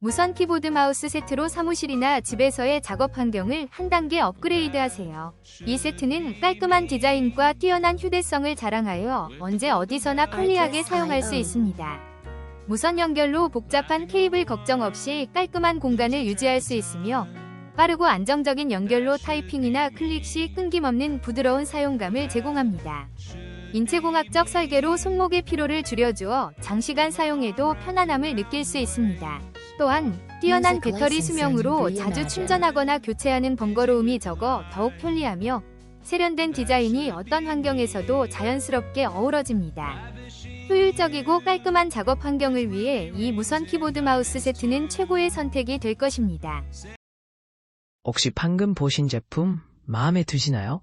무선 키보드 마우스 세트로 사무실이나 집에서의 작업 환경을 한 단계 업그레이드 하세요. 이 세트는 깔끔한 디자인과 뛰어난 휴대성을 자랑하여 언제 어디서나 편리하게 사용할 수 있습니다. 무선 연결로 복잡한 케이블 걱정 없이 깔끔한 공간을 유지할 수 있으며 빠르고 안정적인 연결로 타이핑이나 클릭 시 끊김없는 부드러운 사용감을 제공합니다. 인체공학적 설계로 손목의 피로를 줄여주어 장시간 사용해도 편안함을 느낄 수 있습니다. 또한 뛰어난 배터리 수명으로 자주. 충전하거나 교체하는 번거로움이 적어 더욱 편리하며 세련된 디자인이 어떤 환경에서도 자연스럽게 어우러집니다. 효율적이고 깔끔한 작업 환경을 위해 이 무선 키보드 마우스 세트는 최고의 선택이 될 것입니다. 혹시 방금 보신 제품 마음에 드시나요?